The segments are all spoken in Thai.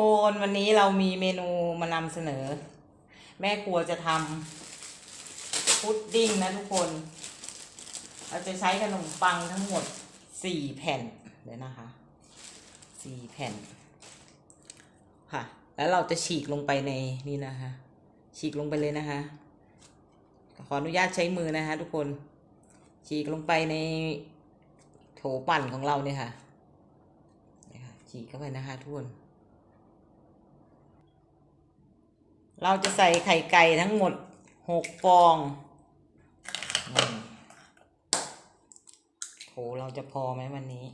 คนวันนี้เรามีเมนูมานำเสนอ แม่ครัวจะทำพุดดิ้งนะทุกคน เราจะใช้ขนมปังทั้งหมดสี่แผ่นเดี๋ยวนะคะสี่แผ่น ค่ะ แล้วเราจะฉีกลงไปในนี่นะคะ ฉีกลงไปเลยนะคะ ขออนุญาตใช้มือนะคะทุกคน ฉีกลงไปในโถปั่นของเราเนี่ยค่ะเนี่ยค่ะฉีกเข้าไปนะคะทุกคน เราจะใส่ไข่ไก่ทั้งหมดหกฟองโถเราจะพอไหมวันนี้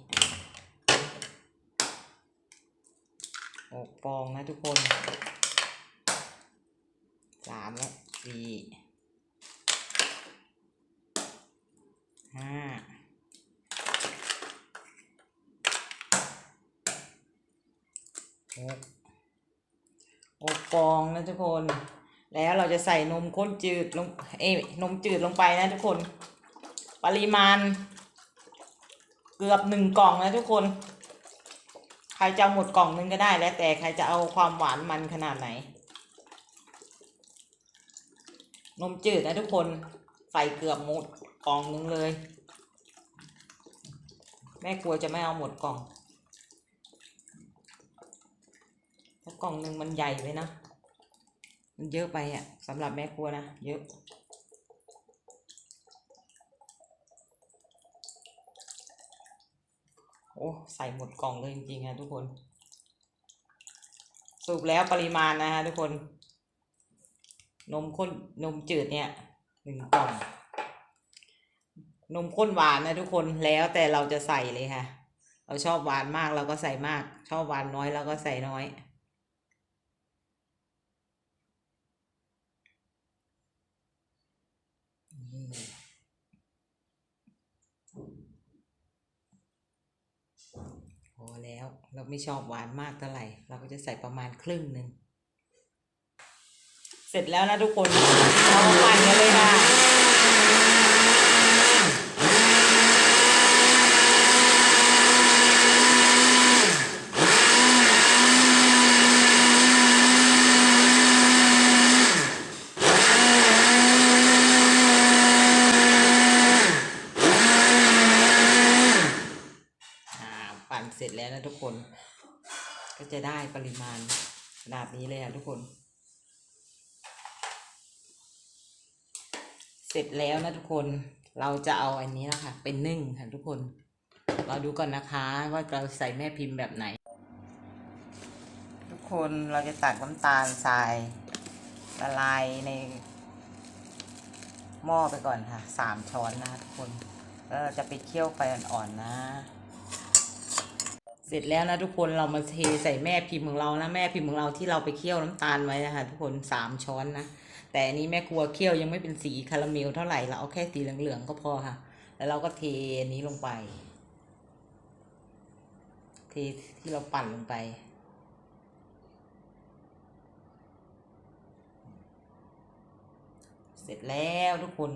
หกฟองนะทุกคนสามแล้วสี่ห้าหก อบ ฟองนะทุกคน แล้วเราจะใส่นมข้นจืดลงเอ้นมจืดลงไปนะทุกคน ปริมาณ เกือบหนึ่งกล่องนะทุกคน ใครจะหมดกล่องนึงก็ได้แล้วแต่ใครจะเอาความหวานมันขนาดไหน นมจืดนะทุกคนใส่เกือบหมดกล่องนึงเลย แม่กลัวจะไม่เอาหมดกล่อง เพราะกล่องหนึ่งมันใหญ่ไปนะ มันเยอะไปอะสำหรับแม่ครัวนะ เยอะ โอ้ใส่หมดกล่องเลยจริงๆนะทุกคน สรุปแล้วปริมาณนะฮะทุกคน นมข้นนมจืดเนี่ยหนึ่งกล่อง นมข้นหวานนะทุกคนแล้วแต่เราจะใส่เลยค่ะเราชอบหวานมากเราก็ใส่มาก ชอบหวานน้อยเราก็ใส่น้อย พอแล้ว เราไม่ชอบหวานมากเท่าไหร่ เราก็จะใส่ประมาณครึ่งหนึ่ง เสร็จแล้วนะทุกคนเรามาปั่นกันเลยค่ะ อ่าปั่ นเสร็จแล้วนะทุกคน ก็จะได้ปริมาณขนาดนี้เลยอะทุกคน เสร็จแล้วนะทุกคนเราจะเอาอันนี้นะคะเป็นนึ่งค่ะทุกคนเราดูก่อนนะคะว่าเราใส่แม่พิมพ์แบบไหน ทุกคนเราจะตักน้ำตาลทรายละลายในหม้อไปก่อนค่ะสามช้อนนะคะทุกคน แล้วเราจะไปเคี่ยวไฟอ่อนๆนะ เสร็จแล้วนะทุกคนเรามาเทใส่แม่พิมพ์ของเรานะแม่พิมพ์ของเราที่เราไปเคี่ยวน้ำตาลไว้นะคะทุกคนสามช้อนนะ แต่อันนี้แม่ครัวเคี่ยวยังไม่เป็นสีคาราเมลเท่าไหร่เราเอาแค่สีเหลืองๆก็พอค่ะ แล้วเราก็เทอันนี้ลงไป เทที่เราปั่นลงไปเสร็จแล้วทุกคน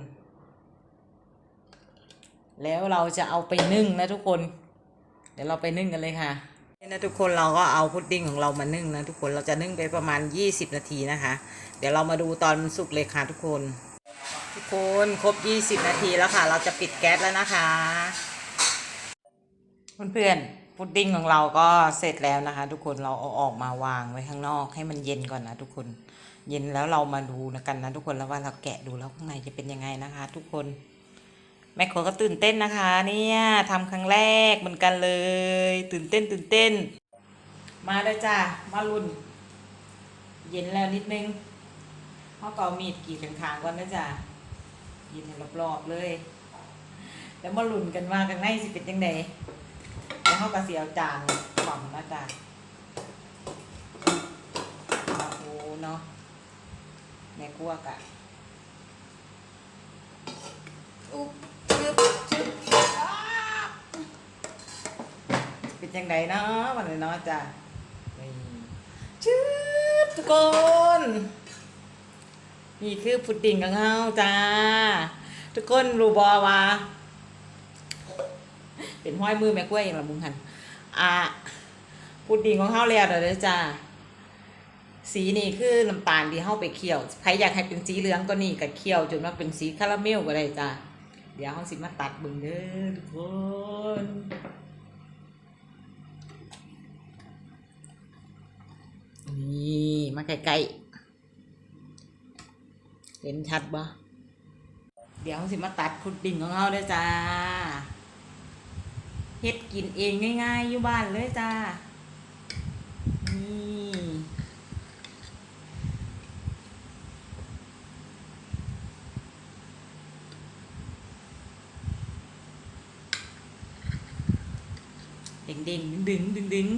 แล้วเราจะเอาไปนึ่งนะทุกคน ดี๋ยวเราไปนึ่งกันเลยค่ะนี่นะทุกคนเราก็เอาพุดดิ้งของเรามานึ่งนะทุกคนเราจะนึ่งไปประมาณ 20 นาทีนะคะ เดี๋ยวเรามาดูตอนมันสุกเลยค่ะทุกคน ทุกคนครบ 20 นาทีแล้วค่ะ เราจะปิดแก๊สแล้วนะคะเพื่อนๆพุดดิ้งของเราก็เสร็จแล้วนะคะ ทุกคนเราเอาออกมาวางไว้ข้างนอกให้มันเย็นก่อนนะทุกคน เย็นแล้วเรามาดูนะกันนะทุกคนแล้วว่าเราแกะดูแล้วข้างในจะเป็นยังไงนะคะ ทุกคน แม่ครัวก็ตื่นเต้นนะคะ เนี่ยทำครั้งแรกเหมือนกันเลย ตื่นเต้นตื่นเต้น มาเลยจ้ามาลุนเย็นแล้วนิดนึงเขาก็เอามีดกรีดข้างๆก่อนนะจ้ายินให้รอบๆเลย แล้วมาลุนกันว่ากันในสิเป็นยังไงแล้วเขาก็เสียวจานหม่อมนะจ้าโอ้เนาะแม่ครัวกะอุ๊บชึบชึบอ้าเป็น จังไดเนาะวันนี้เนาะจ้ะนี่ชึบทุกคน นี่คือพุดดิ้งของเฮาจ้า ทุกคนรู้บอว่าเป็นห้อยมือแม่กล้วยอย่างละมุงหันอะพุดดิ้งของเฮาแล้วเด้อจ้าสีนี่คือน้ำตาลที่เข้าไปเคี่ยวใครอยากให้เป็นสีเหลืองก็นี่ก็เคี่ยวจนว่าเป็นสีคาราเมลก็ได้จ้าเดี๋ยวเขาสิมาตัดเบึงเด้อทุกคนนี่ มาใกล้ๆเห็นชัดบ่เดี๋ยวสิมาตัดพุดดิ้งของเราเด้จ้าเฮ็ดกินเองง่ายๆอยู่บ้านเลยจ้านี่เด้งเด้งดึงดึง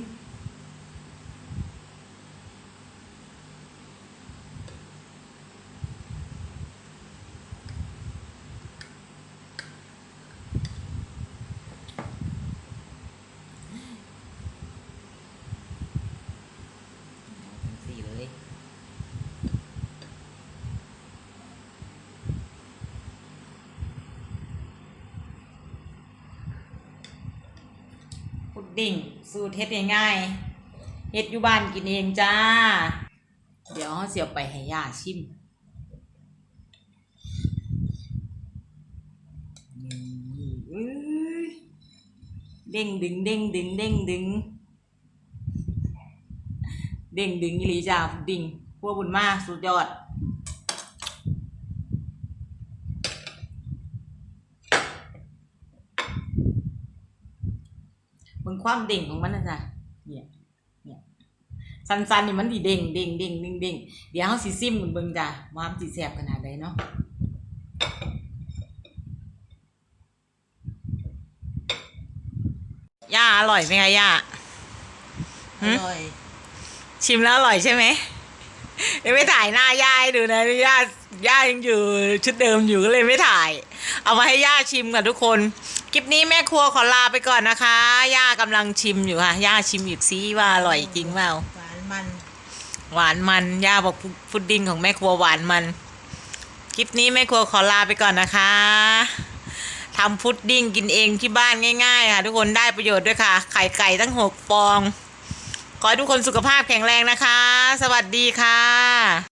เป็นสี่เลย พุ ดดิ้งสูตรเฮ็ดง่ายๆเฮ็ดอยู่บ้านกินเองจ้า เดี๋ยวเสียวไปให้ย่าชิมเอ้ยเด้งดึงเด้งดึงเด้งดึงเด้งดึงอีหลีจ้าดดิ้งพวกบุญมากสุดยอด เบิ่งความเด้งของมันนะจ๊ะเนี่ยเนี่ยสันๆนี่มันดีเด้งเด้งเด้งเด้งเด้งเดี๋ยวเฮาสิซิมกันเบิ่งจ้ะว่ามันสิแซ่บขนาดใดเนาะย่าอร่อยไหมคะย่าอร่อย ชิมแล้วอร่อยใช่ไหมเดี๋ยวไม่ถ่ายหน้าย่าให้ดูนะย่าย่ายังอยู่ชุดเดิมอยู่ก็เลยไม่ถ่าย เอามาให้ย่าชิมกันทุกคน คลิปนี้แม่ครัวขอลาไปก่อนนะคะ ย่ากำลังชิมอยู่ค่ะ ย่าชิมอีกซิว่าอร่อยจริงเปล่า หวานมัน หวานมัน ย่าบอกพุพุดดิ้งของแม่ครัวหวานมัน คลิปนี้แม่ครัวขอลาไปก่อนนะคะทำพุดดิ้งกินเองที่บ้านง่ายๆค่ะ ทุกคนได้ประโยชน์ด้วยค่ะ ไข่ไก่ตั้งหกฟอง ขอให้ทุกคนสุขภาพแข็งแรงนะคะ สวัสดีค่ะ